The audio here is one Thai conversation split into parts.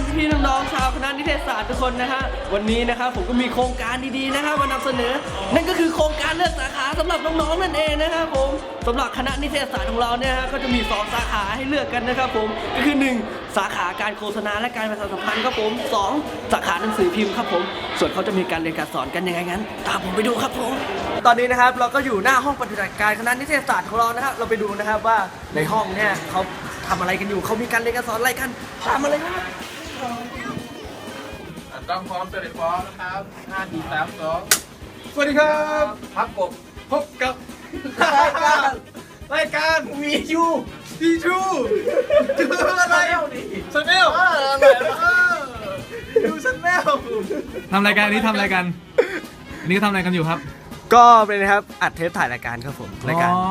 อนๆพี่ๆน้องๆชาวคณะนิเทศศาสตร์ทุกคนนะฮะวันนี้นะครับผมก็มีโครงการดีๆนะครับมานำเสนอ นั่นก็คือโครงการเลือกสาขาสำหรับน้องๆนั่นเองนะครับผมสำหรับคณะนิเทศศาสตร์ของเราเนี่ยฮะก็จะมีสองสาขาให้เลือกกันนะครับผมก็คือหนึ่งสาขาการโฆษณาและการประชาสัมพันธ์ครับผมสองสาขาหนังสือพิมพ์ครับผม ส่วนเขาจะมีการเรียนการสอนกันยังไงงั้น ตามผมไปดูครับผม ตอนนี้นะครับเราก็อยู่หน้าห้องปฏิบัติการคณะนิเทศศาสตร์ของเรานะครับเราไปดูนะครับว่าในห้องเนี่ยเขาทำอะไรกันอยู่เขามีการเรียนการสอนอะไรกันตามมาเลยครับ ต้องพร้อมเสด็จพร้อมนะครับห้าสี่สามสองสวัสดีครับพับกบพบกับรายการรายการมียูดีชูชื่ออะไรชาแนลดูชาแนลทำรายการอันนี้ทำรายการอันนี้ก็ทำรายการอยู่ครับ ก็เป็นนะครับอัดเทปถ่ายรายการครับผมรายการอ๋อ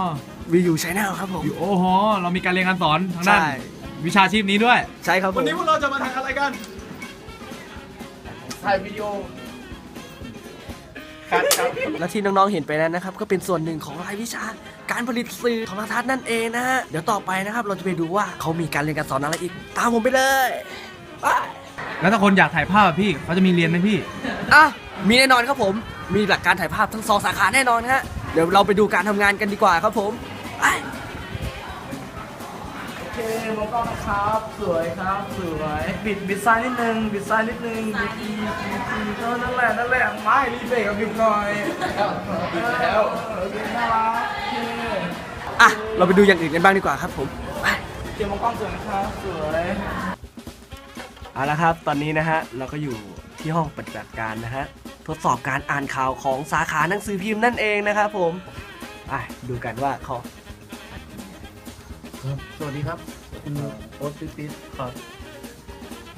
วียูชแนลครับผมอยู่โอ้โหเรามีการเรียนการสอนทางด้านใช่ วิชาชีพนี้ด้วย ใช่ครับผวันมนี้พวกเราจะมาทำอะไรกัน ถ่ายวิดีโอครับครับ และที่น้องๆเห็นไปนั้นนะครับ ก็เป็นส่วนหนึ่งของรายวิชาการผลิตสื่อโทรทัศน์นั่นเองนะฮะเดี๋ยวต่อไปนะครับ เราจะไปดูว่าเขามีการเรียนการสอนอะไรอีก ตามผมไปเลยไปแล้วถ้าคนอยากถ่ายภาพอะพี่เขาจะมีเรียนไหมพี่ อะมีแน่นอนครับผมมีหลักการถ่ายภาพทั้งสองสาขาแน่นอนฮะเดี๋ยวเราไปดูการทำงานกันดีกว่าครับผมไปโอเค มองกล้องนะครับ สวยครับ สวย บิด บิดซ้ายนิดนึง บิดซ้ายนิดนึงบิดอีกบิดอีกเออนั่นแหละ นั่นแหละ ไม่รีเบรกกับบิดหน่อยบิดแล้วโอเคน่ารักโอเคอะ เราไปดูอย่างอื่นกันบ้างดีกว่าครับผมไปเตรียมมองกล้องสวยนะครับ สวยเอาละครับ ตอนนี้นะฮะ เราก็อยู่ที่ห้องปฏิบัติการนะฮะ ทดสอบการอ่านข่าวของสาขาหนังสือพิมพ์นั่นเองนะครับผมไปดูกันว่าเขา สวัสดีครับ คุณโอ๊ตปิ๊ดปิ๊ดครับ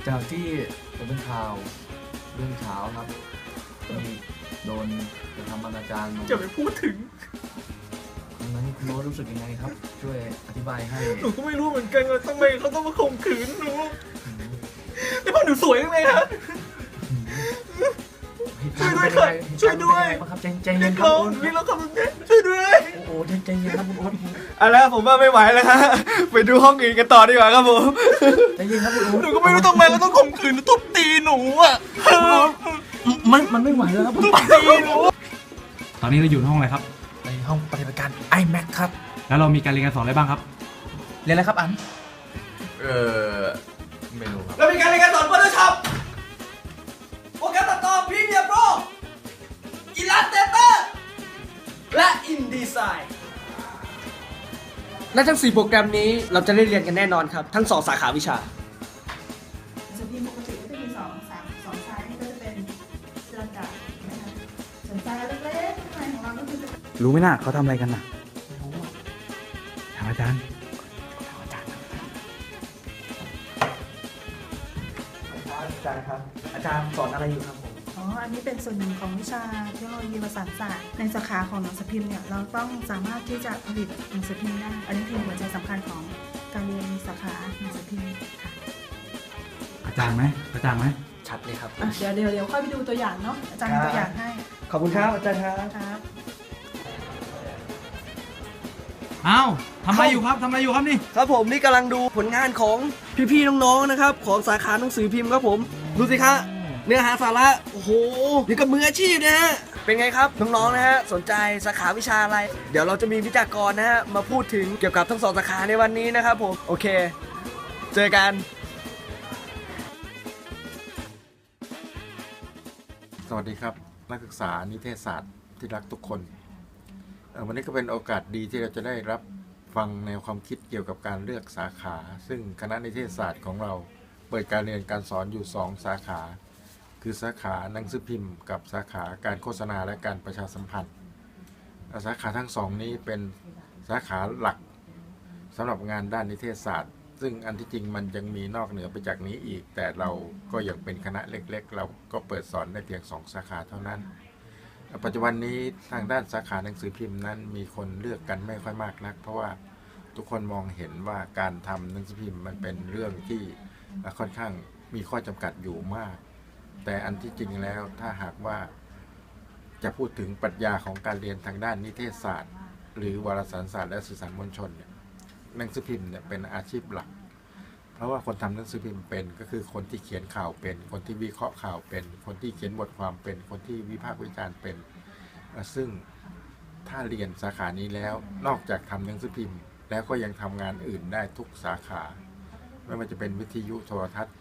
จากที่ผมเป็นข่าวเรื่องเช้าครับมีโดนกระทำอนาจารมาจะไปพูดถึงครั้งนั้นคุณโอ๊ตรู้สึกยังไงครับ ช่วยอธิบายให้ หนูก็ไม่รู้เหมือนกันว่าทำไมเขาต้องมาข่มขืนหนูแต่พอหนูสวยยังไงนะ ช่วยด้วยค่ะช่วยด้วยเหตุการณ์เป็นงไงบ้างครับใจใจเรีเย็ยนกครับร้องคุณเรียกร้องความเป็นช่วยด้วยโอ้โหใจใจเย็นครับคุณโอ๊ตเอาละผมว่าไม่ไหวแล้วฮะไปดูห้องอื่นกันต่อดีกว่าครับผมใจเย็นครับคุณโอ๊ตหนูก็ไม่รู้ทำไมเขาต้องข่มขืนหนูทุบตีหนูอะมันมันไม่ไหวแล้วครับคุณตีหนูตอนนี้เราอยู่ในห้องอะไรครับในห้องปฏิบัติการ iMac ครับ แล้วเรามีการเรียนการสอนอะไรบ้างครับ เรียนอะไรครับอันเออไม่รู้ครับเรามีการเรียนการสอน Photoshop โปรแกรมตัดต่อ Premiere Pro Illustrator และ InDesign และทั้ง 4 โปรแกรมนี้เราจะได้เรียนกันแน่นอนครับ ทั้ง 2 สาขาวิชา ส่วนพิมพ์ปกติก็จะมีสองสามสองไซส์นี่ก็จะเป็นสแตนดาร์ดนะคะส่วนไซส์เล็กๆข้างในของเราก็คือจะรู้ไหมน่ะเขาทำอะไรกันน่ะถามอาจารย์ อาจารย์ครับ อาจารย์สอนอะไรอยู่ครับผมอ๋อ อันนี้เป็นส่วนหนึ่งของวิชาเทคโนโลยีประสานศาสตร์ ในสาขาของหนังสือพิมพ์เนี่ยเราต้องสามารถที่จะผลิตหนังสือพิมพ์ได้ อันนี้คือหัวใจสำคัญของการเรียนสาขาหนังสือพิมพ์ค่ะอาจารย์ไหมอาจารย์ไหมชัดเลยครับ อะเดี๋ยวเดี๋ยวเดี๋ยวค่อยไปดูตัวอย่างเนาะอาจารย์มีตัวอย่างให้ขอบคุณครับอาจารย์ครับ ครับ อ้าวทำอะไรอยู่ครับทำอะไรอยู่ครับนี่ ครับผมนี่กำลังดูผลงานของพี่ๆน้องๆนะครับ ของสาขาหนังสือพิมพ์ครับผม ดูสิครับเนื้อหาสาระโอ้โหนี่กับมืออาชีพนะฮะเป็นไงครับน้องๆนะฮะสนใจสาขาวิชาอะไร เดี๋ยวเราจะมีวิจากรนะฮะมาพูดถึงเกี่ยวกับทั้งสองสาขาในวันนี้นะครับผมโอเค เจอกัน สวัสดีครับ นักศึกษานิเทศศาสตร์ที่รักทุกคนเอ่อ วันนี้ก็เป็นโอกาสดีที่เราจะได้รับฟังแนวความคิดเกี่ยวกับการเลือกสาขา ซึ่งคณะนิเทศศาสตร์ของเราเปิดการเรียนการสอนอยู่ 2 สาขา คือสาขาหนังสือพิมพ์ กับสาขาการโฆษณาและการประชาสัมพันธ์ สาขาทั้งสองนี้เป็นสาขาหลักสำหรับงานด้านนิเทศศาสตร์ ซึ่งอันที่จริงมันยังมีนอกเหนือไปจากนี้อีก แต่เราก็ยังเป็นคณะเล็กๆ เราก็เปิดสอนได้เพียงสองสาขาเท่านั้น ปัจจุบันนี้ทางด้านสาขาหนังสือพิมพ์นั้นมีคนเลือกกันไม่ค่อยมากนัก เพราะว่าทุกคนมองเห็นว่าการทำหนังสือพิมพ์มันเป็นเรื่องที่ค่อนข้างมีข้อจำกัดอยู่มาก แต่อันที่จริงแล้วถ้าหากว่าจะพูดถึงปรัชญาของการเรียนทางด้านนิเทศศาสตร์ หรือวารสารศาสตร์และสื่อสารมวลชนเนี่ยหนังสือพิมพ์เนี่ยเป็นอาชีพหลัก ราะว่าคนทำหนังสือพิมพ์เป็น ก็คือคนที่เขียนข่าวเป็น คนที่วิเคราะห์ข่าวเป็น คนที่เขียนบทความเป็น คนที่วิพากษ์วิจารณ์เป็น ซึ่งถ้าเรียนสาขานี้แล้ว นอกจากทำหนังสือพิมพ์ แล้วก็ยังทำงานอื่นได้ทุกสาขา ไม่ว่าจะเป็นวิทยุโทรทัศน์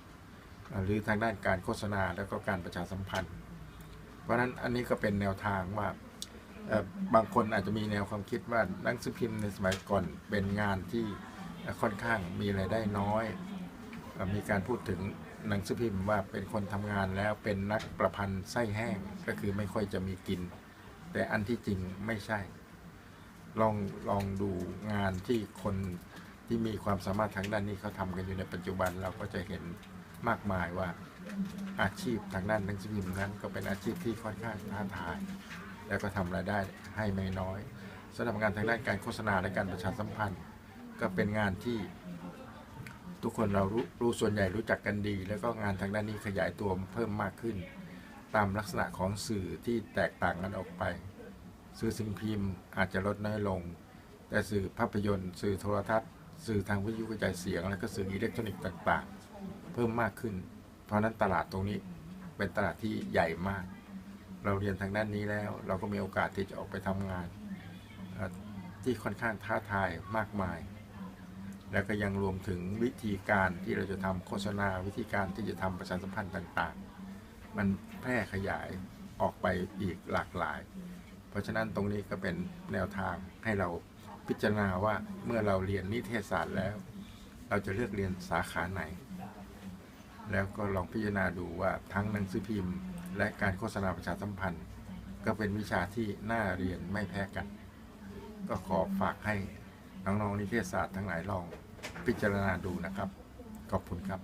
หรือทางด้านการโฆษณาแล้วก็การประชาสัมพันธ์ เพราะฉะนั้นอันนี้ก็เป็นแนวทางว่าบางคนอาจจะมีแนวความคิดว่าหนังสือพิมพ์ในสมัยก่อนเป็นงานที่ค่อนข้างมีรายได้น้อย มีการพูดถึงหนังสือพิมพ์ว่าเป็นคนทำงานแล้วเป็นนักประพันธ์ไส้แห้งก็คือไม่ค่อยจะมีกิน แต่อันที่จริงไม่ใช่ ลองลองดูงานที่คนที่มีความสามารถทางด้านนี้เขาทำกันอยู่ในปัจจุบันเราก็จะเห็นมากมายว่าอาชีพทางด้านหนังสือพิมพ์นั้น ก็เป็นอาชีพที่ค่อนข้างท้าทาย แล้วก็ทำรายได้ให้ไม่น้อยสำหรับงานทางด้านการโฆษณาและการประชาสัมพันธ์ ก็เป็นงานที่ ทุกคนเรารู้รู้ส่วนใหญ่รู้จักกันดี แล้วก็งานทางด้านนี้ขยายตัวเพิ่มมากขึ้น ตามลักษณะของสื่อที่แตกต่างกันออกไป สื่อสิ่งพิมพ์อาจจะลดน้อยลง แต่สื่อภาพยนตร์ สื่อโทรทัศน์ สื่อทางวิทยุกระจายเสียง และก็สื่ออิเล็กทรอนิกส์ต่าง ๆ เพิ่มมากขึ้น เพราะนั้นตลาดตรงนี้เป็นตลาดที่ใหญ่มาก เราเรียนทางด้านนี้แล้ว เราก็มีโอกาสที่จะออกไปทำงานที่ค่อนข้างท้าทายมากมาย แล้วก็ยังรวมถึงวิธีการที่เราจะทำโฆษณาวิธีการที่จะทำประชาสัมพันธ์ต่างๆ มันแพร่ขยายออกไปอีกหลากหลาย เพราะฉะนั้นตรงนี้ก็เป็นแนวทางให้เราพิจารณาว่าเมื่อเราเรียนนิเทศศาสตร์แล้ว เราจะเลือกเรียนสาขาไหน แล้วก็ลองพิจารณาดูว่าทั้งหนังสือพิมพ์ และการโฆษณาประชาสัมพันธ์ ก็เป็นวิชาที่น่าเรียนไม่แพ้กัน ก็ขอฝากให้ น้องๆนิเทศศาสตร์ทั้งหลายลองพิจารณาดูนะครับ ขอบคุณครับ